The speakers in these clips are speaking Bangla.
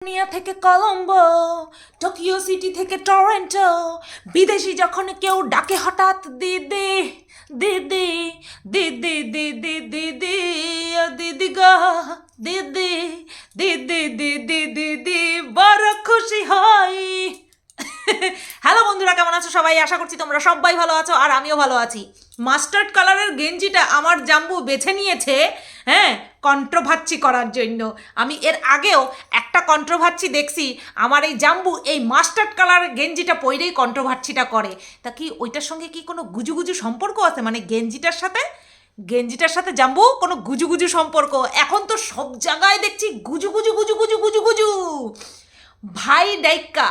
ক্যালিফোর্নিয়া থেকে কলম্বো, টোকিও সিটি থেকে টরন্টো, বিদেশি যখন কেউ ডাকে হঠাৎ দিদি দিদি দিদি দিদি দিদি দিদি গা, দিদি দিদি দিদি দিদি, বড় খুশি হয় হ্যালো বন্ধুরা, কেমন আছো সবাই? আশা করছি তোমরা সবাই ভালো আছো আর আমিও ভালো আছি। মাস্টার্ড কালারের গেঞ্জিটা আমার জাম্বু বেছে নিয়েছে হ্যাঁ? কন্ট্রোভার্সি করার জন্য। আমি এর আগেও একটা কন্ট্রোভার্সি দেখছি, আমার এই জাম্বু এই মাস্টার্ড কালারের গেঞ্জিটা পরেই কন্ট্রোভার্সিটা করে। তা কি ওইটার সঙ্গে কি কোনো গুজুগুজু সম্পর্ক আছে? মানে গেঞ্জিটার সাথে? গেঞ্জিটার সাথে জাম্বু, কোনো গুজু গুজু সম্পর্ক? এখন তো সব জায়গায় দেখছি গুজু গুজু গুজু গুজু গুজু গুজু ভাই ডাইক্কা,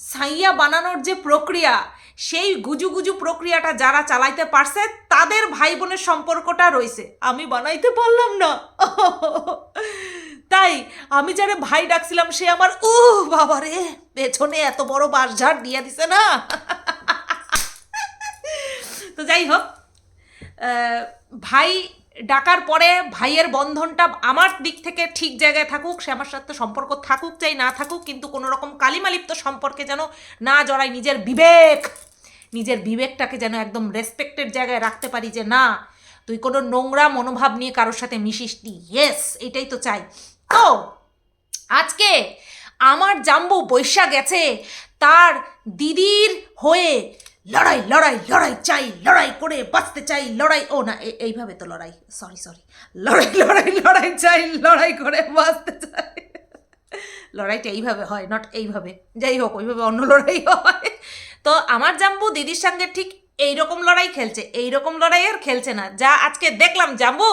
সাইয়া বানানোর যে প্রক্রিয়া সেই গুজু গুজু প্রক্রিয়াটা যারা চালাইতে পারছে, তাদের ভাই বোনের সম্পর্কটা রয়েছে আমি বানাইতে পারলাম না। তাই আমি যারে ভাই ডাকছিলাম, সে আমার, ও বাবা রে পেছনে এত বড় বাঁশঝাড় দিয়ে দিছে না? তো যাই হোক ভাই ডাকার পরে ভাইয়ের বন্ধনটা আমার দিক থেকে ঠিক জায়গায় থাকুক, সে আমার সাথে সম্পর্ক থাকুক, চাই না থাকুক, কিন্তু কোনো রকম কালিমালিপ্ত সম্পর্কে যেন না জড়ায় নিজের বিবেক। নিজের বিবেকটাকে যেন একদম রেসপেক্টের জায়গায় রাখতে পারি যে না, তুই কোনো নোংরা মনোভাব নিয়ে কারোর সাথে মিশিস নি। ইয়েস এটাই তো চাই। তো, আজকে আমার জাম্বু বৈশা গেছে, তার দিদির হয়ে লড়াই লড়াই লড়াই চাই, লড়াই করে বাঁচতে চাই, লড়াই, ও না এইভাবে তো লড়াই সরি সরি লড়াই লড়াই লড়াই চাই, লড়াই করে বাঁচতে চাই। লড়াইটা এইভাবে হয় নট এইভাবে, যাই হোক, ওইভাবে অন্য লড়াই হয়। তো আমার জাম্বু দিদির সঙ্গে ঠিক এইরকম লড়াই খেলছে, এইরকম লড়াই আর খেলছে না। যা আজকে দেখলাম জাম্বু,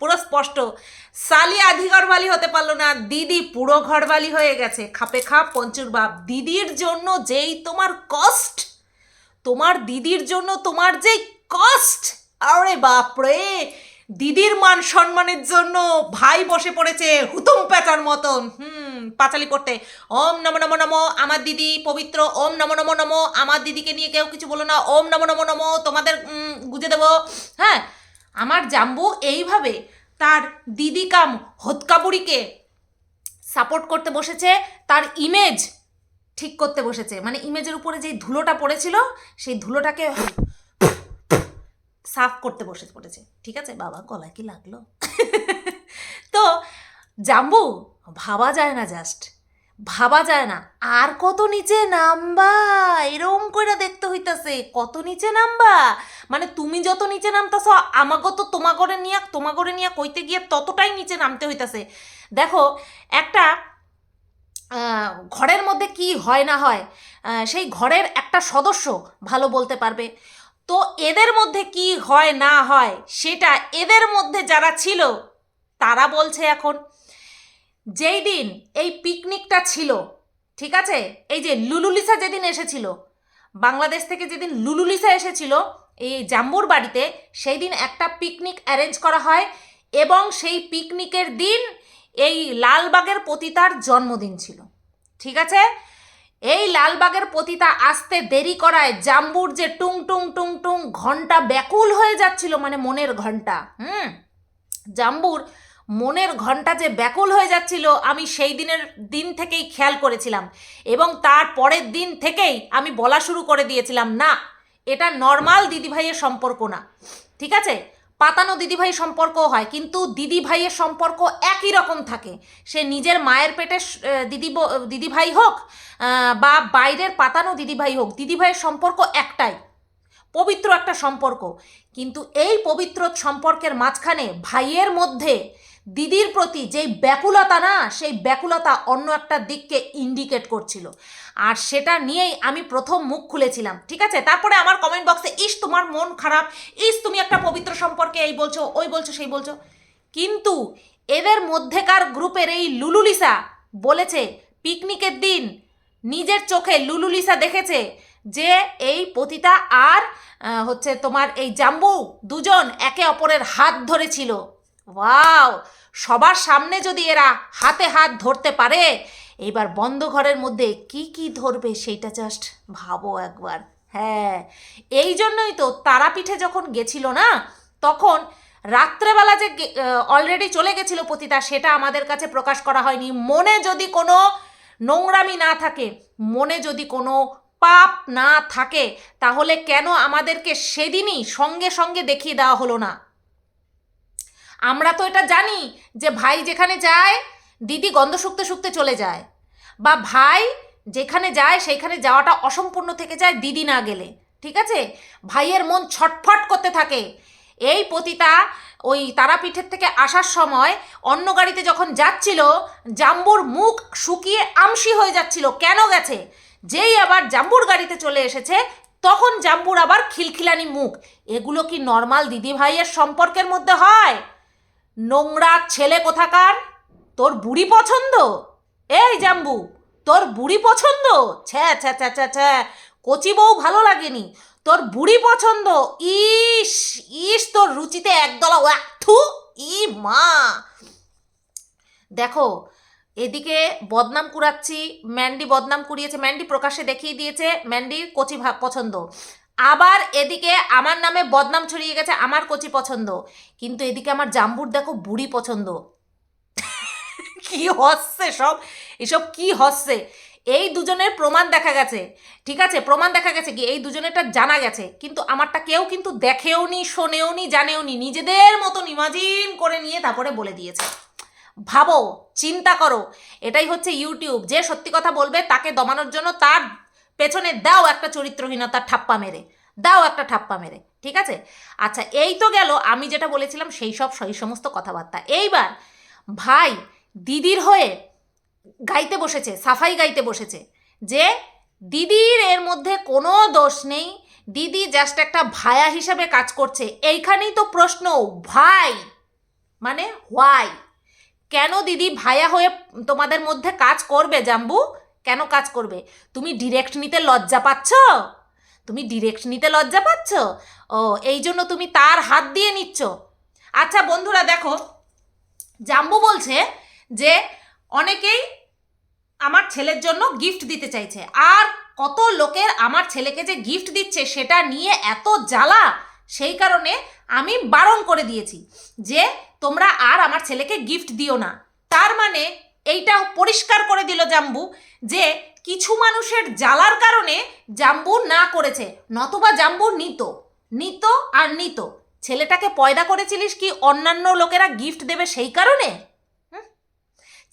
পুরো স্পষ্ট। সালি আধি ঘরবালি হতে পারল না, দিদি পুরো ঘরবালি হয়ে গেছে। খাপে খাপ, পঞ্চুর বাপ, দিদির জন্য যেই তোমার কষ্ট, তোমার দিদির জন্য তোমার যে কষ্ট, আরে বাপরে! দিদির মান সম্মানের জন্য ভাই বসে পড়েছে হুতুম পেঁচার মতন। হুম, পাঁচালি করতে ওম নম নম নমো, আমার দিদি পবিত্র। ওম নম নমো নমো, আমার দিদিকে নিয়ে কেউ কিছু বলো না। ওম নম নমো নমো, তোমাদের গুজে দেবো। হ্যাঁ আমার জাম্বু এইভাবে তার দিদি কাম হতকাবুড়িকে সাপোর্ট করতে বসেছে, তার ইমেজ ঠিক করতে বসেছে। মানে ইমেজের উপরে যেই ধুলোটা পড়েছিল, সেই ধুলোটাকে সাফ করতে বসে পড়েছে। ঠিক আছে? বাবা গলায় কি লাগল? তো জাম্বু, ভাবা যায় না জাস্ট ভাবা যায় না। আর কত নিচে নামবা? এরম করে দেখতে হইতাছে। কত নিচে নামবা? মানে তুমি যত নিচে নামতাছ, আমাগো তো তোমাগরে নিয়া তোমাগরে নিয়া কইতে গিয়ে ততটাই নিচে নামতে হইতাছে। দেখো, একটা ঘরের মধ্যে কি হয় না হয় সেই ঘরের একটা সদস্য ভালো বলতে পারবে। তো এদের মধ্যে কি হয়, না হয়, সেটা এদের মধ্যে যারা ছিল, তারা বলছে এখন, যেই দিন এই পিকনিকটা ছিল, ঠিক আছে? এই যে লুলুলিসা যেদিন এসেছিল, বাংলাদেশ থেকে যেদিন লুলুলিসা এসেছিল, এই জাম্বুর বাড়িতে, সেই দিন একটা পিকনিক অ্যারেঞ্জ করা হয় এবং সেই পিকনিকের দিন এই লালবাগের পতিতার জন্মদিন ছিল, ঠিক আছে? এই লালবাগের পতিতা আসতে দেরি করায় জাম্বুর যে টুং টুং টুং টুং ঘণ্টা ব্যাকুল হয়ে যাচ্ছিল মানে মনের ঘণ্টা, হুম? জাম্বুর মনের ঘণ্টা যে ব্যাকুল হয়ে যাচ্ছিল, আমি সেই দিনের দিন থেকেই খেয়াল করেছিলাম এবং তার পরের দিন থেকেই আমি বলা শুরু করে দিয়েছিলাম, না, এটা নর্মাল দিদিভাইয়ের সম্পর্ক না। ঠিক আছে? পাতানো দিদিভাই সম্পর্ক হয়, কিন্তু দিদি ভাইয়ের সম্পর্ক একই রকম থাকে। সে নিজের মায়ের পেটে দিদি দিদিভাই হোক বা বাইরের পাতানো দিদিভাই হোক, দিদিভাইয়ের সম্পর্ক একটাই, পবিত্র একটা সম্পর্ক। কিন্তু এই পবিত্র সম্পর্কের মাঝখানে ভাইয়ের মধ্যে দিদির প্রতি যেই ব্যাকুলতা না, সেই ব্যাকুলতা অন্য একটা দিককে ইন্ডিকেট করছিল। আর সেটা নিয়েই আমি প্রথম মুখ খুলেছিলাম, ঠিক আছে? তারপরে আমার কমেন্ট বক্সে ইস, তোমার মন খারাপ। ইস, তুমি একটা পবিত্র সম্পর্কে এই বলছো, ওই বলছো, সেই বলছো। কিন্তু এদের মধ্যেকার গ্রুপের এই লুলুলিসা বলেছে, পিকনিকের দিন নিজের চোখে লুলুলিসা দেখেছে যে এই পতিতা আর হচ্ছে তোমার এই জাম্বু দুজন একে অপরের হাত ধরেছিল। ওয়াও, সবার সামনে যদি এরা হাতে হাত ধরতে পারে, এবার বন্ধ ঘরের মধ্যে কি কি ধরবে সেইটা জাস্ট ভাবো একবার। হ্যাঁ এই জন্যই তো তারাপীঠে যখন গেছিল না, তখন রাত্রেবেলা যে অলরেডি চলে গেছিল পতিতা, সেটা আমাদের কাছে প্রকাশ করা হয়নি। মনে যদি কোনো নোংরামি না থাকে, মনে যদি কোনো পাপ না থাকে, তাহলে কেন আমাদেরকে সেদিনই সঙ্গে সঙ্গে দেখিয়ে দেওয়া হলো না? আমরা তো এটা জানি যে ভাই যেখানে যায়, দিদি গন্ধ শুকতে শুকতে চলে যায়। বা ভাই যেখানে যায়, সেইখানে যাওয়াটা অসম্পূর্ণ থেকে যায়, দিদি না গেলে। ঠিক আছে? ভাইয়ের মন ছটফট করতে থাকে। এই পতিতা ওই তারাপীঠের থেকে আসার সময় অন্য গাড়িতে যখন যাচ্ছিল, জাম্বুর মুখ শুকিয়ে আমসি হয়ে যাচ্ছিল। কেন গেছে? যেই আবার জাম্বুর গাড়িতে চলে এসেছে, তখন জাম্বুর আবার খিলখিলানি মুখ। এগুলো কি নর্মাল দিদি ভাইয়ের সম্পর্কের মধ্যে হয়? নোংরা ছেলে কোথাকার? তোর বুড়ি পছন্দ? এই জাম্বু, তোর বুড়ি পছন্দ? ছ্যা ছ্যা ছ্যা ছ্যা ছ্যা কচি বউ ভালো লাগেনি। তোর বুড়ি পছন্দ? ইস ইস, তোর রুচিতে একদলা থু, ই, মা। দেখো, এদিকে বদনাম কুড়াচ্ছি, ম্যান্ডি বদনাম কুড়িয়েছে, ম্যান্ডি প্রকাশ্যে দেখিয়ে দিয়েছে, ম্যান্ডির কচি পছন্দ। আবার এদিকে আমার নামে বদনাম ছড়িয়ে গেছে, আমার কচি পছন্দ। কিন্তু এদিকে আমার জাম্বুর দেখো বুড়ি পছন্দ। কি হচ্ছে সব? এসব কি হচ্ছে? এই দুজনের প্রমাণ দেখা গেছে। ঠিক আছে, প্রমাণ দেখা গেছে কি? এই দুজনেরটা জানা গেছে। কিন্তু আমারটা কেউ কিন্তু দেখেও নি শোনেও নি জানেও নি নিজেদের মতন ইমাজিন করে নিয়ে তারপরে বলে দিয়েছে। ভাবো, চিন্তা করো। এটাই হচ্ছে ইউটিউব যে সত্যি কথা বলবে তাকে দমানোর জন্য তার পেছনে দাও একটা চরিত্রহীনতার ঠাপ্পা মেরে। দাও একটা ঠাপ্পা মেরে, ঠিক আছে? আচ্ছা এই তো গেল, আমি যেটা বলেছিলাম, সেই সব সেই সমস্ত কথাবার্তা। এইবার ভাই দিদির হয়ে গাইতে বসেছে, সাফাই গাইতে বসেছে, যে দিদির এর মধ্যে কোনো দোষ নেই, দিদি জাস্ট একটা ভায়া হিসাবে কাজ করছে। এইখানেই তো প্রশ্ন, ভাই মানে হোয়াই কেন দিদি ভায়া হয়ে তোমাদের মধ্যে কাজ করবে, জাম্বু? কেন কাজ করবে? তুমি ডিরেক্ট নিতে লজ্জা পাচ্ছ? তুমি ডিরেক্ট নিতে লজ্জা পাচ্ছ? ও, এই জন্য তুমি তার হাত দিয়ে নিচ্ছ। আচ্ছা বন্ধুরা, দেখো, জাম্বু বলছে যে অনেকেই আমার ছেলের জন্য গিফট দিতে চাইছে। আর কত লোকের আমার ছেলেকে যে গিফট দিচ্ছে সেটা নিয়ে এত জ্বালা, সেই কারণে আমি বারণ করে দিয়েছি যে তোমরা আর আমার ছেলেকে গিফট দিও না। তার মানে এইটা পরিষ্কার করে দিল জাম্বু যে কিছু মানুষের জ্বালার কারণে জাম্বু না করেছে, নতবা জাম্বু নিত নিত আর নিত। ছেলেটাকে পয়দা করেছিলিস কি অন্যান্য লোকেরা গিফট দেবে সেই কারণে?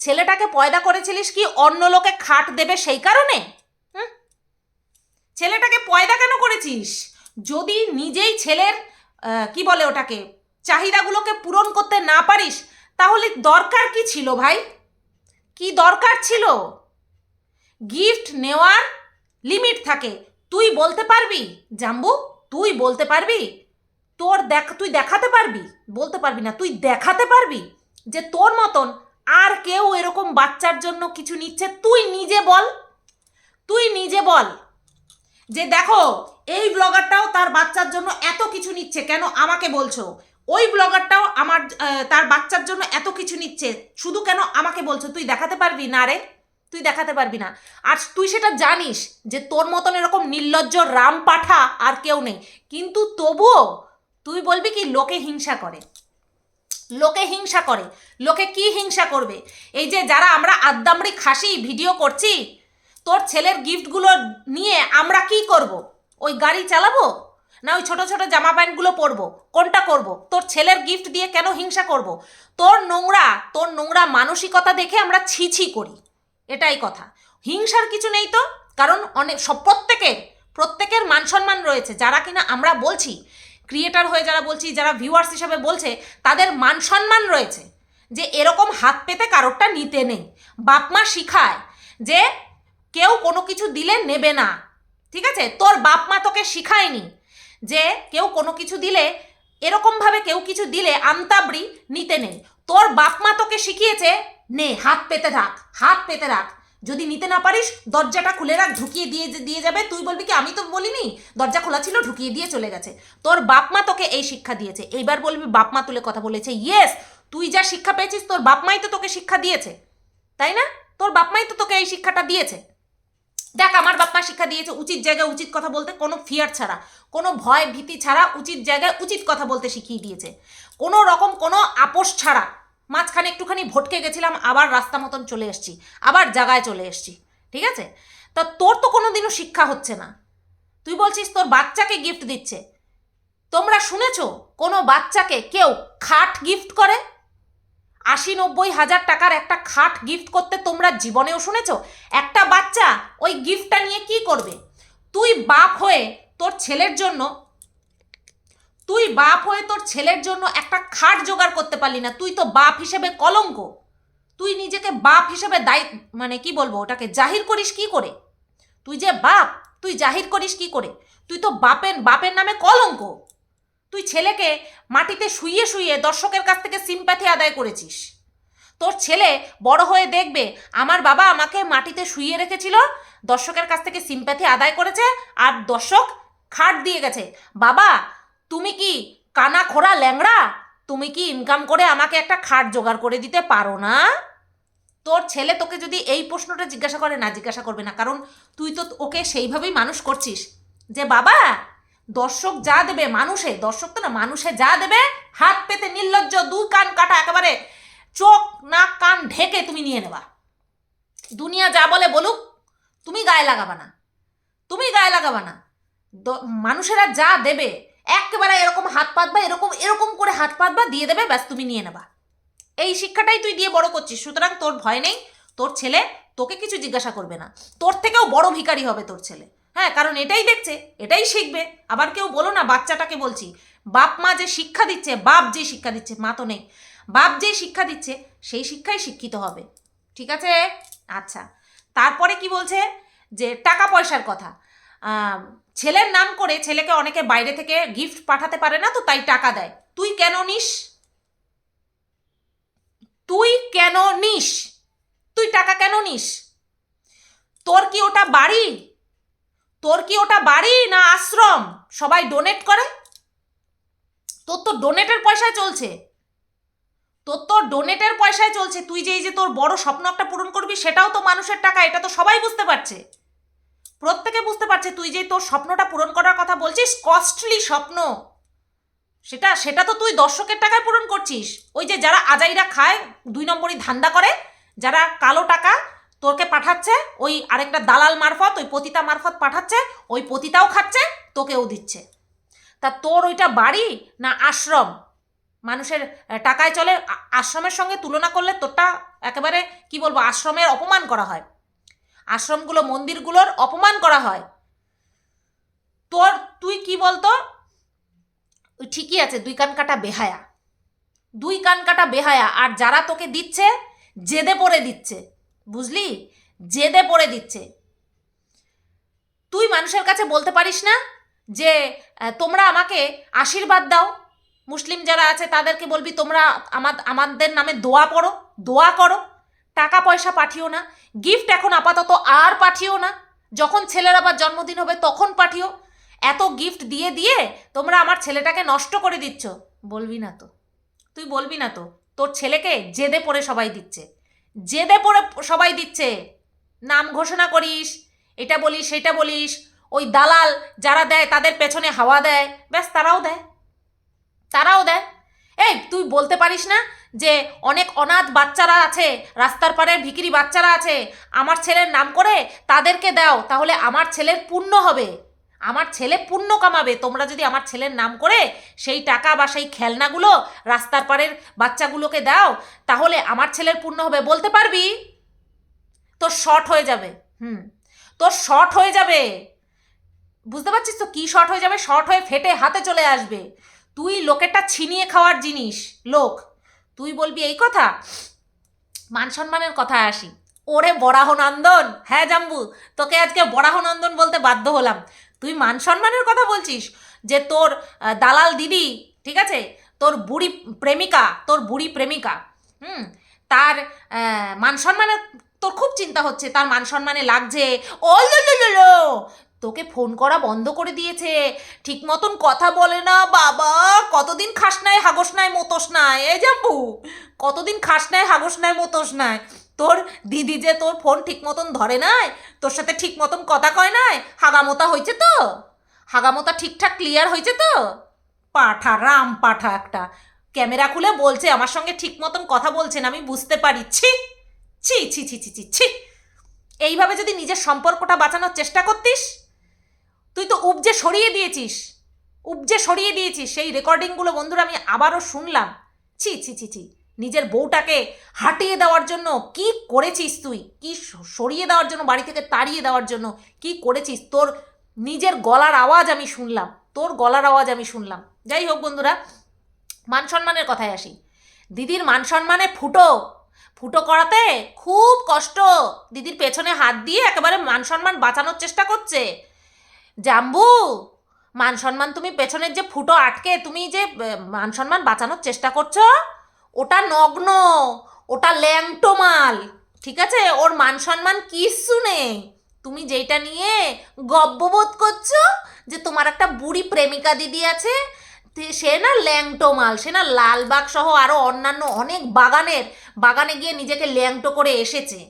ছেলেটাকে পয়দা করেছিলিস কি অন্য লোকে খাট দেবে সেই কারণে? ছেলেটাকে পয়দা কেন করেছিস? যদি নিজেই ছেলের কি বলে ওটাকে, চাহিদাগুলোকে পূরণ করতে না পারিস, তাহলে দরকার কি ছিল ভাই? কি দরকার ছিল? গিফট নেওয়ার লিমিট থাকে। তুই বলতে পারবি, জাম্বু, তুই বলতে পারবি, তোর দেখ, তুই দেখাতে পারবি, বলতে পারবি না, তুই দেখাতে পারবি যে তোর মতন আর কেউ এরকম বাচ্চার জন্য কিছু নিচ্ছে, তুই নিজে বল, তুই নিজে বল যে দেখো, এই ব্লগারটাও তার বাচ্চার জন্য এত কিছু নিচ্ছে, কেন আমাকে বলছো? ওই ব্লগারটাও আমার তার বাচ্চার জন্য এত কিছু নিচ্ছে। শুধু কেন আমাকে বলছো, তুই দেখাতে পারবি না রে? তুই দেখাতে পারবি না। আর তুই সেটা জানিস যে তোর মতন এরকম নির্লজ্জ রাম পাঠা আর কেউ নেই। কিন্তু তবুও তুই বলবি কি, লোকে হিংসা করে। লোকে হিংসা করে। লোকে কি হিংসা করবে? এই যে যারা আমরা আদ্দামড়ি খাসি ভিডিও করছি, তোর ছেলের গিফটগুলো নিয়ে আমরা কি করব? ওই গাড়ি চালাবো? না, ওই ছোট ছোট জামা প্যান্টগুলো পরবো। কোনটা করব? তোর ছেলের গিফট দিয়ে কেন হিংসা করব? তোর নোংরা তোর নোংরা মানসিকতা দেখে আমরা ছি ছি করি। এটাই কথা। হিংসার কিছু নেই তো, কারণ অনেক, সব প্রত্যেকের প্রত্যেকের মান সম্মান রয়েছে। যারা কিনা আমরা বলছি ক্রিয়েটার হয়ে যারা বলছি, যারা ভিউয়ার্স হিসাবে বলছে, তাদের মান সম্মান রয়েছে। যে এরকম হাত পেতে কারোরটা নিতে নেই। বাপ মা শিখায় যে কেউ কোনো কিছু দিলে নেবে না। ঠিক আছে? তোর বাপ মা তোকে শিখায়নি। যে কেউ কোনো কিছু দিলে, এরকমভাবে কেউ কিছু দিলে আমতাবড়ি নিতে নেই। তোর বাপ মা তোকে শিখিয়েছে, নে, হাত পেতে রাখ হাত পেতে রাখ যদি নিতে না পারিস, দরজাটা খুলে রাখ, ঢুকিয়ে দিয়ে দিয়ে যাবে। তুই বলবি কি, আমি তো বলিনি, দরজা খোলা ছিল, ঢুকিয়ে দিয়ে চলে গেছে। তোর বাপ মা তোকে এই শিক্ষা দিয়েছে। এইবার বলবি বাপ মা তুলে কথা বলেছে, ইয়েস, তুই যা শিক্ষা পেয়েছিস, তোর বাপ মাই তো তোকে শিক্ষা দিয়েছে। তাই না? তোর বাপ মাই তো তোকে এই শিক্ষাটা দিয়েছে। দেখ, আমার বাপ মা শিক্ষা দিয়েছে, উচিত জায়গায় উচিত কথা বলতে, কোনো ফিয়ার ছাড়া। কোনো ভয়, ভীতি ছাড়া উচিত জায়গায় উচিত কথা বলতে শিখিয়ে দিয়েছে। কোনো রকম কোনো আপোষ ছাড়া। মাঝখানে একটুখানি ভটকে গেছিলাম, আবার রাস্তা মতন চলে এসছি, আবার জায়গায় চলে এসছি, ঠিক আছে? তা তোর তো কোনো দিনও শিক্ষা হচ্ছে না। তুই বলছিস তোর বাচ্চাকে গিফট দিচ্ছে। তোমরা শুনেছো, কোনো বাচ্চাকে কেউ খাট গিফট করে? আশি নব্বই হাজার টাকার একটা খাট গিফট করতে তোমরা জীবনেও শুনেছ? একটা বাচ্চা ওই গিফটটা নিয়ে কি করবে? তুই বাপ হয়ে তোর ছেলের জন্য, তুই বাপ হয়ে তোর ছেলের জন্য একটা খাট জোগাড় করতে পারলি না। তুই তো বাপ হিসেবে কলঙ্ক। তুই নিজেকে বাপ হিসেবে দায়ী মানে কি বলব, ওটাকে জাহির করিস কি করে? তুই যে বাপ, তুই জাহির করিস কি করে? তুই তো বাপের বাপের নামে কলঙ্ক। তুই ছেলেকে মাটিতে শুইয়ে শুইয়ে দর্শকের কাছ থেকে সিম্প্যাথি আদায় করেছিস। তোর ছেলে বড় হয়ে দেখবে আমার বাবা আমাকে মাটিতে শুইয়ে রেখেছিল, দর্শকের কাছ থেকে সিম্প্যাথি আদায় করেছে আর দর্শক খাট দিয়ে গেছে। বাবা, তুমি কি কানা খোড়া ল্যাংড়া? তুমি কি ইনকাম করে আমাকে একটা খাট জোগাড় করে দিতে পারো না? তোর ছেলে তোকে যদি এই প্রশ্নটা জিজ্ঞাসা করে, না জিজ্ঞাসা করবে না। কারণ তুই তো ওকে সেইভাবেই মানুষ করছিস। যে বাবা দর্শক যা দেবে মানুষে, দর্শক তো না, মানুষে যা দেবে, হাত পেতে নির্লজ্জ, দুই কান কাটা, একেবারে চোখ, নাক, কান ঢেকে তুমি নিয়ে নেবা। দুনিয়া যা বলে বলুক, তুমি গায়ে লাগাবা না। তুমি গায়ে লাগাবা না। দ- মানুষেরা যা দেবে, একেবারে এরকম হাত পাতবা, এরকম এরকম করে হাত পাতবা, দিয়ে দেবে, ব্যাস তুমি নিয়ে নেবা। এই শিক্ষাটাই তুই দিয়ে বড় করছিস, সুতরাং তোর ভয় নেই, তোর ছেলে তোকে কিছু জিজ্ঞাসা করবে না। তোর থেকেও বড় ভিখারি হবে তোর ছেলে। হ্যাঁ কারণ এটাই দেখছে, এটাই শিখবে। আবার কেউ বলো না, বাচ্চাটাকে বলছি, বাপ মা যে শিক্ষা দিচ্ছে, বাপ যে শিক্ষা দিচ্ছে, মা তো নেই। বাপ যে শিক্ষা দিচ্ছে, সেই শিক্ষাই শিক্ষিত হবে। ঠিক আছে? আচ্ছা। তারপরে কি বলছে? যে টাকা পয়সার কথা। ছেলের নাম করে ছেলেকে অনেকে বাইরে থেকে গিফট পাঠাতে পারে না তো, তাই টাকা দেয়। তুই কেন নিস? তুই কেন নিস? তুই টাকা কেন নিস? তোর কি ওটা বাড়ি? তোর কি ওটা বাড়ি না আশ্রম? সবাই ডোনেট করে? তোর তো ডোনেটের পয়সায় চলছে। তোর তো ডোনেটের পয়সায় চলছে। তুই যে এই যে তোর বড় স্বপ্ন একটা পূরণ করবি, সেটাও তো মানুষের টাকা, এটা তো সবাই বুঝতে পারছে। প্রত্যেকে বুঝতে পারছে, তুই যে তোর স্বপ্নটা পূরণ করার কথা বলছিস কস্টলি স্বপ্ন। সেটা সেটা তো তুই দর্শকের টাকায় পূরণ করছিস। ওই যে যারা আজাইরা খায়, দুই নম্বরই ধান্দা করে, যারা কালো টাকা তোরকে পাঠাচ্ছে, ওই আরেকটা দালাল মারফত, ওই পতিতা মারফত পাঠাচ্ছে, ওই পতিতাও খাচ্ছে, তোকেও দিচ্ছে। তা তোর ওইটা বাড়ি না আশ্রম? মানুষের টাকায় চলে আশ্রমের সঙ্গে তুলনা করলে তোরটা একেবারে, কি বলব, আশ্রমের অপমান করা হয়। আশ্রমগুলো, মন্দিরগুলোর অপমান করা হয়। তোর, তুই কি বলতো? ঠিকই আছে, দুই কান কাটা বেহায়া। দুই কান কাটা বেহায়া, আর যারা তোকে দিচ্ছে, জেদে পড়ে দিচ্ছে। বুঝলি? জেদে পড়ে দিচ্ছে। তুই মানুষের কাছে বলতে পারিস না যে তোমরা আমাকে আশীর্বাদ দাও। মুসলিম যারা আছে তাদেরকে বলবি, তোমরা আমার, আমাদের নামে দোয়া পড়ো, দোয়া করো। টাকা পয়সা পাঠিও না। গিফট এখন আপাতত আর পাঠিও না। যখন ছেলের আবার জন্মদিন হবে তখন পাঠিও। এত গিফট দিয়ে দিয়ে তোমরা আমার ছেলেটাকে নষ্ট করে দিচ্ছ। বলবি না তো। তুই বলবি না তো। তোর ছেলেকে জেদে পড়ে সবাই দিচ্ছে। জেদে পড়ে সবাই দিচ্ছে। নাম ঘোষণা করিস, এটা বলিস, সেটা বলিস, ওই দালাল যারা দেয় তাদের পেছনে হাওয়া দেয়, ব্যাস তারাও দেয়। তারাও দেয়। এই, তুই বলতে পারিস না যে অনেক অনাথ বাচ্চারা আছে, রাস্তার পাড়ের ভিকিরি বাচ্চারা আছে, আমার ছেলের নাম করে তাদেরকে দাও, তাহলে আমার ছেলের পুণ্য হবে। আমার ছেলে পুণ্য কামাবে। তোমরা যদি আমার ছেলের নাম করে সেই টাকা বা সেই খেলনাগুলো রাস্তার পাড়ের বাচ্চাগুলোকে দাও, তাহলে আমার ছেলের পুণ্য হবে। বলতে পারবি? তোর শর্ট হয়ে যাবে। হুম। তোর শর্ট হয়ে যাবে। বুঝতে পারছিস তো কি শর্ট হয়ে যাবে? শর্ট হয়ে ফেটে হাতে চলে আসবে। তুই লোকেরটা ছিনিয়ে খাওয়ার জিনিস, লোক। তুই বলবি, এই কথা? মান সম্মানের কথায় আসি। ওরে বরাহনন্দন হ্যাঁ জাম্বু, তোকে আজকে বরাহনন্দন বলতে বাধ্য হলাম। তুই মান সম্মানের কথা বলছিস যে তোর দালাল দিদি, ঠিক আছে? তোর বুড়ি প্রেমিকা, তোর বুড়ি প্রেমিকা, হুম? তার মান সম্মানের, তোর খুব চিন্তা হচ্ছে, তার মান সম্মানে লাগছে। ও। তোকে ফোন করা বন্ধ করে দিয়েছে। ঠিক মতন কথা বলে না, বাবা। কতদিন খাস নাই হাগস নাই মতোস নাই এই জাম্বু কতদিন খাস নাই হাগস নাই মতোস নাই তোর দিদি যে তোর ফোন ঠিক মতন ধরে নাই, তোর সাথে ঠিক মতন কথা কয় নাই, হাগামোতা হয়েছে তো? হাগামোতা ঠিকঠাক ক্লিয়ার হয়েছে তো? পাঠা, রাম পাঠা একটা। ক্যামেরা খুলে বলছে, আমার সঙ্গে ঠিক মতন কথা বলছেন, আমি বুঝতে পারি। ছি ছি ছি ছি ছি ছি ছি। এইভাবে যদি নিজের সম্পর্কটা বাঁচানোর চেষ্টা করতিস, তুই তো উপজে সরিয়ে দিয়েছিস, উপজে সরিয়ে দিয়েছিস। সেই রেকর্ডিংগুলো বন্ধুরা আমি আবারও শুনলাম। ছি ছি ছি ছি। নিজের বউটাকে হাঁটিয়ে দেওয়ার জন্য কি করেছিস তুই? কি সরিয়ে দেওয়ার জন্য, বাড়ি থেকে তাড়িয়ে দেওয়ার জন্য কি করেছিস? তোর নিজের গলার আওয়াজ আমি শুনলাম, তোর গলার আওয়াজ আমি শুনলাম। যাই হোক বন্ধুরা, মান সম্মানের কথায় আসি। দিদির মান সম্মানে ফুটো ফুটো করাতে খুব কষ্ট। দিদির পেছনে হাত দিয়ে একেবারে মান সম্মান বাঁচানোর চেষ্টা করছে। জাম্বু, মান সম্মান তুমি পেছনের যে ফুটো আটকে, তুমি যে মান সম্মান বাঁচানোর চেষ্টা করছ? ওটা নগ্ন, ওটা ল্যাংটো মাল, ঠিক আছে? ওর মান সম্মান কিচ্ছু নেই। তুমি যেটা নিয়ে গব্যবোধ করছ যে তোমার একটা বুড়ি প্রেমিকা দিদি আছে সে না ল্যাংটো মাল, সে না লালবাগ সহ আরও অন্যান্য অনেক বাগানের, বাগানে গিয়ে নিজেকে ল্যাংটো করে এসেছে।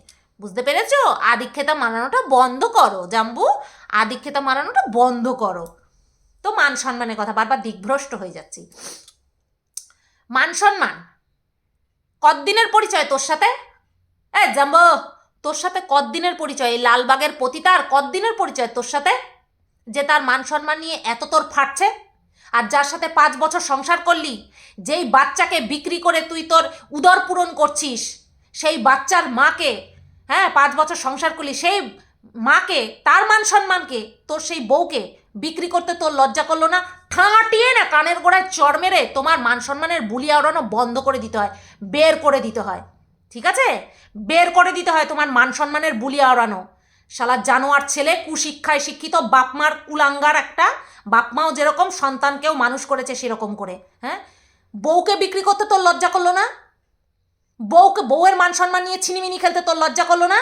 বুঝতে পেরেছ? আদিক্ষেতা মানানোটা বন্ধ করো, জাম্বু। আদিক্ষেতা মানানোটা বন্ধ করো। তো মান সম্মানের কথা বারবার দিগ্ভ্রষ্ট হয়ে যাচ্ছি। মান সম্মান কতদিনের পরিচয় তোর সাথে? এ, জাম্ব, তোর সাথে কতদিনের পরিচয়? এই লালবাগের পতিতার কতদিনের পরিচয় তোর সাথে? যে তার মান সম্মান নিয়ে এত তোর ফাটছে? আর যার সাথে পাঁচ বছর সংসার করলি, যেই বাচ্চাকে বিক্রি করে তুই তোর উদর পূরণ করছিস, সেই বাচ্চার মাকে হ্যাঁ পাঁচ বছর সংসার করলি, সেই মাকে, তার মান সম্মানকে, তোর সেই বউকে বিক্রি করতে তোর লজ্জা করল না? ঠাঁটিয়ে না কানের গোড়ায় চর মেরে তোমার মান সম্মানের বুলিয়া ওড়ানো বন্ধ করে দিতে হয়, বের করে দিতে হয়। ঠিক আছে? বের করে দিতে হয় তোমার মান সম্মানের বুলিয়া ওড়ানো শালা জানোয়ার ছেলে, কুশিক্ষায় শিক্ষিত, বাপমার কুলাঙ্গার একটা। বাপমাও যেরকম, সন্তানকেও মানুষ করেছে সেরকম করে হ্যাঁ? বউকে বিক্রি করতে তোর লজ্জা করল না? বউকে, বউয়ের মান সম্মান নিয়ে ছিনিমিনি খেলতে তোর লজ্জা করল না?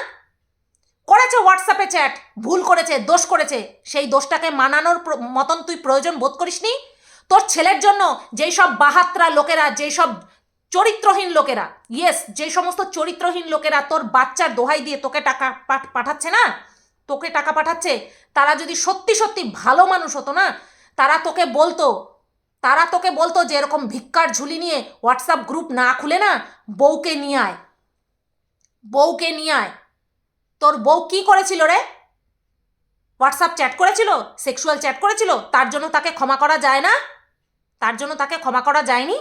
করেছে হোয়াটসঅ্যাপে চ্যাট ভুল করেছে, দোষ করেছে, সেই দোষটাকে মানানোর মতন তুই প্রয়োজন বোধ করিসনি? তোর ছেলের জন্য যেই সব বাহাত্রা লোকেরা, যেই সব চরিত্রহীন লোকেরা ইয়েস যে সমস্ত চরিত্রহীন লোকেরা তোর বাচ্চার দোহাই দিয়ে তোকে টাকা পাঠ- পাঠাচ্ছে না? তোকে টাকা পাঠাচ্ছে? তারা যদি সত্যি সত্যি ভালো মানুষ হতো না, তারা তোকে বলতো, তারা তোকে বলতো যে এরকম ভিক্ষার ঝুলি নিয়ে হোয়াটসঅ্যাপ গ্রুপ না খুলে না, বউকে নিয়ে আয়। বউকে নিয়ে আয়। তোর বউ কি করেছিল রে? হোয়াটসঅ্যাপ চ্যাট করেছিল? সেক্সুয়াল চ্যাট করেছিল? তার জন্য তাকে ক্ষমা করা যায় না? তার জন্য তাকে ক্ষমা করা যায়নি?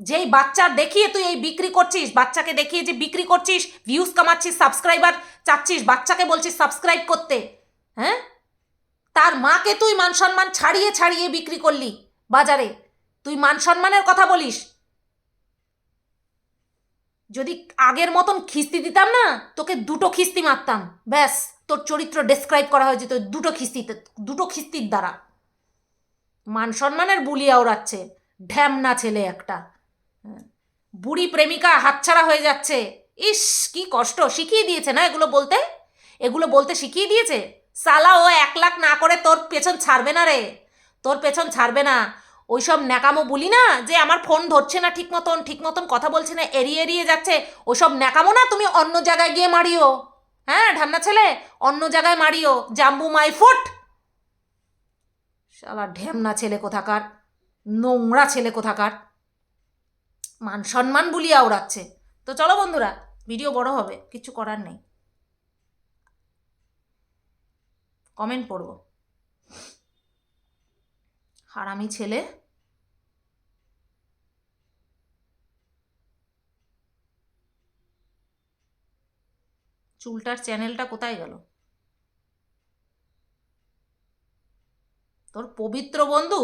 যেই বাচ্চার দেখিয়ে তুই এই বিক্রি করছিস, বাচ্চাকে দেখিয়ে যে বিক্রি করছিস ভিউজ কামাচ্ছিস সাবস্ক্রাইবার চাচ্ছিস, বাচ্চাকে বলছিস সাবস্ক্রাইব করতে হ্যাঁ? তার মাকে তুই মান সম্মান ছাড়িয়ে ছাড়িয়ে বিক্রি করলি বাজারে। তুই মান সম্মানের কথা বলিস। যদি আগের মতন খিস্তি দিতাম না, তোকে দুটো খিস্তি মারতাম। ব্যাস, তোর চরিত্র ডেসক্রাইব করা হয়েছে তোর দুটো খিস্তিতে, দুটো খিস্তির দ্বারা। মান সম্মানের বুলিয়া ওড়াচ্ছে, ঢ্যামনা ছেলে একটা। হ্যাঁ। বুড়ি প্রেমিকা হাতছাড়া হয়ে যাচ্ছে। ইস, কি কষ্ট, শিখিয়ে দিয়েছে না এগুলো বলতে? এগুলো বলতে শিখিয়ে দিয়েছে? সালা, ও এক লাখ না করে তোর পেছন ছাড়বে না রে। তোর পেছন ছাড়বে না। ওইসব ন্যাকামো বলি না যে আমার ফোন ধরছে না ঠিক মতন ঠিক মতন কথা বলছে না, এড়িয়ে এড়িয়ে যাচ্ছে। ওসব ন্যাকামো না, তুমি অন্য জায়গায় গিয়ে মারিও। হ্যাঁ ঢামনা ছেলে? অন্য জায়গায় মারিও। জাম্বু মাই ফুট! শালা ঢেমনা ছেলে কোথাকার, নোংরা ছেলে কোথাকার। মান সম্মান বুলিয়া ওড়াচ্ছে। তো চলো বন্ধুরা, ভিডিও বড় হবে, কিছু করার নেই। কমেন্ট পড়ব। হারামি ছেলে। চুলটার চ্যানেলটা কোথায় গেল? তোর পবিত্র বন্ধু?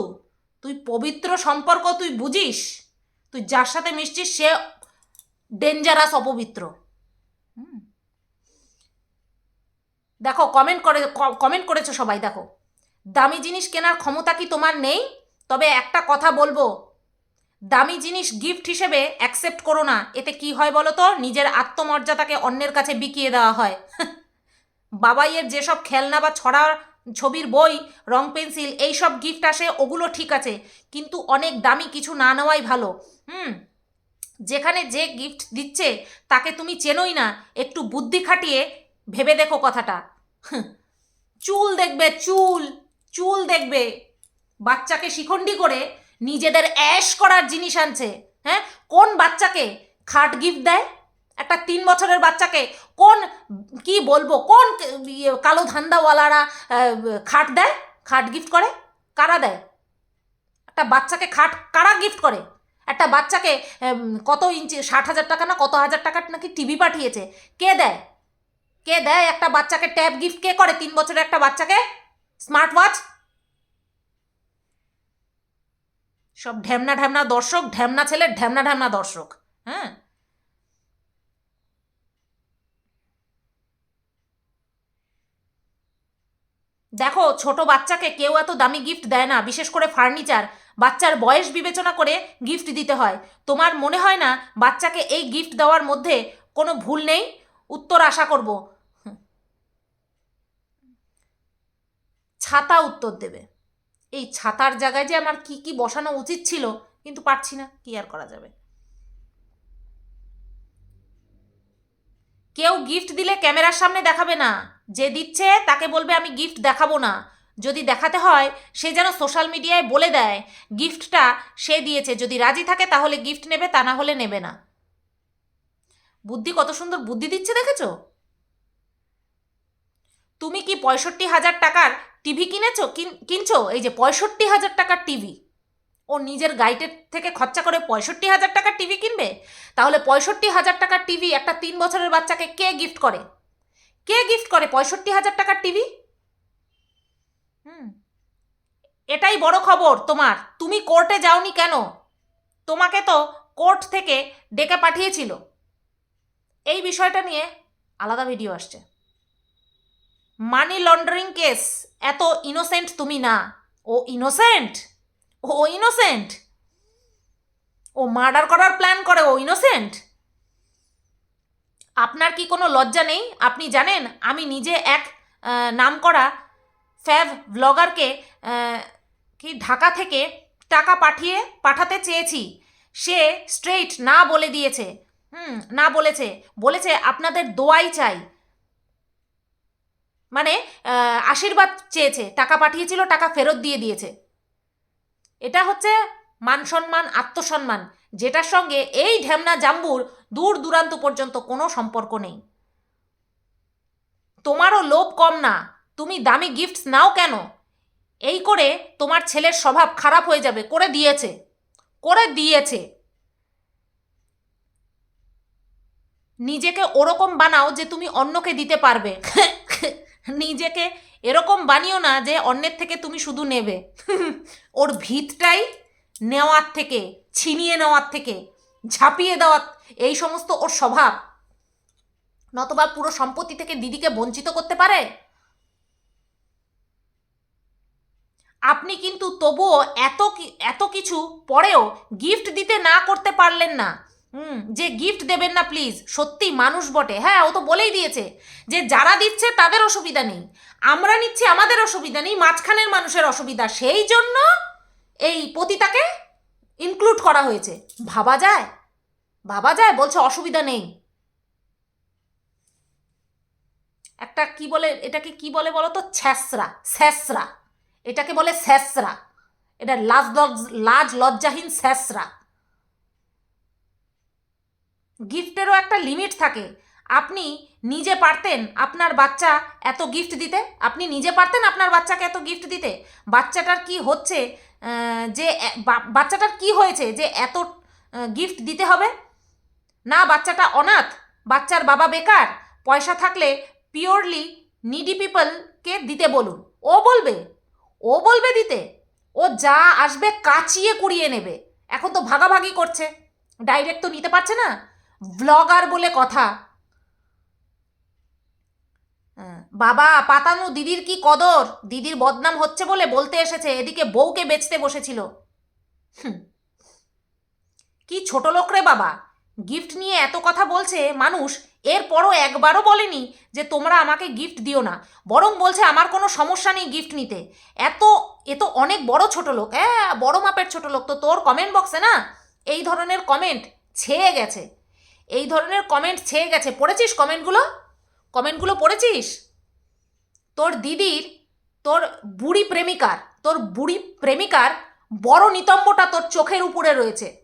তুই পবিত্র সম্পর্ক তুই বুঝিস? তুই যার সাথে মিশছিস সে ডেঞ্জারাস অপবিত্র। দেখো কমেন্ট করে কমেন্ট করেছ সবাই, দেখো। দামি জিনিস কেনার ক্ষমতা কি তোমার নেই? তবে একটা কথা বলব। দামি জিনিস গিফট হিসেবে অ্যাকসেপ্ট করো না। এতে কি হয় বলো তো? নিজের আত্মমর্যাদাকে অন্যের কাছে বিকিয়ে দেওয়া হয়। বাবাইয়ের যেসব খেলনা বা ছড়া ছবির বই, রং পেন্সিল এই সব গিফট আসে, ওগুলো ঠিক আছে। কিন্তু অনেক দামি কিছু না নেওয়াই ভালো। হুম? যেখানে যে গিফট দিচ্ছে, তাকে তুমি চেনোই না। একটু বুদ্ধি খাটিয়ে ভেবে দেখো কথাটা। চুল দেখবে, চুল। চুল দেখবে। বাচ্চাকে শিখণ্ডি করে নিজেদের অ্যাশ করার জিনিস আনছে। হ্যাঁ? কোন বাচ্চাকে খাট গিফট দেয়? একটা তিন বছরের বাচ্চাকে কোন কি বলব কোন ইয়ে, কালো ধান্দাওয়ালারা খাট দেয়? খাট গিফট করে? কারা দেয়? একটা বাচ্চাকে খাট কারা গিফট করে? একটা বাচ্চাকে কত ইঞ্চি ষাট হাজার টাকা না কত হাজার টাকার নাকি টিভি পাঠিয়েছে? কে দেয়? কে দেয় একটা বাচ্চাকে ট্যাব গিফট? কে করে তিন বছরের একটা বাচ্চাকে? Smart watch? সব ঢ্যামনা ঢ্যামনা দর্শক, ঢ্যামনা ছেলে, ঢ্যামনা ঢ্যামনা দর্শক হ্যাঁ? দেখো, ছোট বাচ্চাকে কেউ এত দামি গিফট দেয় না, বিশেষ করে ফার্নিচার বাচ্চার বয়স বিবেচনা করে গিফট দিতে হয়। তোমার মনে হয় না বাচ্চাকে এই গিফট দেওয়ার মধ্যে কোনো ভুল নেই? উত্তর আশা করব হুম। ছাতা উত্তর দেবে। এই ছাতার জায়গায় যে আমার কি কি বসানো উচিত ছিল, কিন্তু পারছি না, কি আর করা যাবে? কেউ গিফট দিলে ক্যামেরার সামনে দেখাবে না। যে দিচ্ছে, তাকে বলবে, আমি গিফট দেখাবো না। যদি দেখাতে হয়, সে যেন সোশ্যাল মিডিয়ায় বলে দেয় গিফটটা সে দিয়েছে। যদি রাজি থাকে, তাহলে গিফট নেবে, তা না হলে নেবে না। বুদ্ধি কত সুন্দর, বুদ্ধি দিচ্ছে দেখেছ? তুমি কি পঁয়ষট্টি হাজার টাকার টিভি কিনেছো? কিন- কিনছো? এই যে পঁয়ষট্টি হাজার টাকার টিভি। ও নিজের গাইটের থেকে খরচা করে পঁয়ষট্টি হাজার টাকার টিভি কিনবে? তাহলে পঁয়ষট্টি হাজার টাকার টিভি একটা তিন বছরের বাচ্চাকে কে গিফট করে? কে গিফট করে পঁয়ষট্টি হাজার টাকার টিভি? হুম। এটাই বড় খবর তোমার। তুমি কোর্টে যাওনি কেন? তোমাকে তো কোর্ট থেকে ডেকে পাঠিয়েছিল। এই বিষয়টা নিয়ে আলাদা ভিডিও আসছে। মানি লন্ডারিং কেস এত ইনোসেন্ট তুমি না। ও ইনোসেন্ট ও ইনোসেন্ট ও মার্ডার করার প্ল্যান করে ও ইনোসেন্ট আপনার কি কোনো লজ্জা নেই? আপনি জানেন আমি নিজে এক আহ, নামকরা ফ্যাভ ব্লগারকে কি ঢাকা থেকে টাকা পাঠিয়ে পাঠাতে চেয়েছি। সে স্ট্রেইট না বলে দিয়েছে। হুম না বলেছে। বলেছে আপনাদের দোয়াই চাই। মানে আশীর্বাদ চেয়েছে, টাকা পাঠিয়েছিল, টাকা ফেরত দিয়ে দিয়েছে। এটা হচ্ছে মান সম্মান, আত্মসম্মান, যেটার সঙ্গে এই ঢ্যামনা জাম্বুর দূর দূরান্ত পর্যন্ত কোনো সম্পর্ক নেই। তোমারও লোভ কম না, তুমি দামি গিফটস নাও কেন? এই করে তোমার ছেলের স্বভাব খারাপ হয়ে যাবে, করে দিয়েছে করে দিয়েছে। নিজেকে ওরকম বানাও যে তুমি অন্যকে দিতে পারবে। নিজেকে এরকম বানিও না যে অন্যের থেকে তুমি শুধু নেবে। ওর ভিতটাই নেওয়ার থেকে, ছিনিয়ে নেওয়ার থেকে, ঝাঁপিয়ে দেওয়ার এই সমস্ত ওর স্বভাব। নতবা পুরো সম্পত্তি থেকে দিদিকে বঞ্চিত করতে পারে? আপনি কিন্তু তবুও এত এত কিছু পরেও গিফট দিতে না করতে পারলেন না। হুম, যে গিফট দেবেন না প্লিজ সত্যি মানুষ বটে। হ্যাঁ ও তো বলেই দিয়েছে যে যারা দিচ্ছে তাদের অসুবিধা নেই। আমরা নিচ্ছি আমাদের অসুবিধা নেই, মাঝখানের মানুষের অসুবিধা। সেই জন্য এই পতিতাকে ইনক্লুড করা হয়েছে। ভাবা যায়? ভাবা যায়? বলছে অসুবিধা নেই। একটা কি বলে, এটাকে কি বলে বলো তো? ছ্যাসরা স্যাসরা এটাকে বলে স্যাসরা এটা লাজ লজ- লাজ লজ্জাহীন স্যাসরা গিফটেরও একটা লিমিট থাকে। আপনি নিজে পারতেন আপনার বাচ্চা এত গিফট দিতে? আপনি নিজে পারতেন আপনার বাচ্চাকে এত গিফট দিতে? বাচ্চাটার কি হচ্ছে যে বাচ্চাটার কি হয়েছে যে এত গিফট দিতে হবে? না, বাচ্চাটা অনাথ, বাচ্চার বাবা বেকার, পয়সা থাকলে পিওরলি নিডি পিপলকে দিতে বলুন। ও বলবে ও বলবে দিতে। ও যা আসবে কাচিয়ে কুড়িয়ে নেবে। এখন তো ভাগাভাগি করছে। ডাইরেক্ট তো নিতে পারছে না। ব্লগার বলে কথা। হ্যাঁ, বাবা পাতানো দিদির কি কদর? দিদির বদনাম হচ্ছে বলে বলতে এসেছে এদিকে বউকে বেচতে বসেছিল। কি ছোট লোক রে বাবা। গিফট নিয়ে এত কথা বলছে মানুষ এরপরও একবারও বলেনি যে তোমরা আমাকে গিফট দিও না। বরং বলছে আমার কোনো সমস্যা নেই গিফট নিতে। এত এ তো অনেক বড় ছোট লোক। হ্যাঁ বড় মাপের ছোট লোক তো তোর কমেন্ট বক্সে না? এই ধরনের কমেন্ট ছেয়ে গেছে। এই ধরনের কমেন্ট ছেয়ে গেছে। পড়েছিস কমেন্টগুলো কমেন্টগুলো পড়েছিস? তোর দিদির, তোর বুড়ি প্রেমিকার, তোর বুড়ি প্রেমিকার বড় নিতম্বটা তোর চোখের উপরে রয়েছে।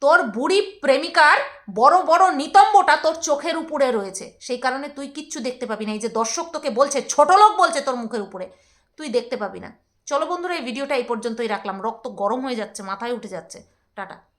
তোর বুড়ি প্রেমিকার বড় বড় নিতম্বটা তোর চোখের উপরে রয়েছে। সেই কারণে তুই কিচ্ছু দেখতে পাবি না। এই যে দর্শক তোকে বলছে, ছোট লোক বলছে তোর মুখের উপরে, তুই দেখতে পাবি না। চলো বন্ধুরা, এই ভিডিওটা এই পর্যন্তই রাখলাম। রক্ত গরম হয়ে যাচ্ছে, মাথায় উঠে যাচ্ছে। টাটা।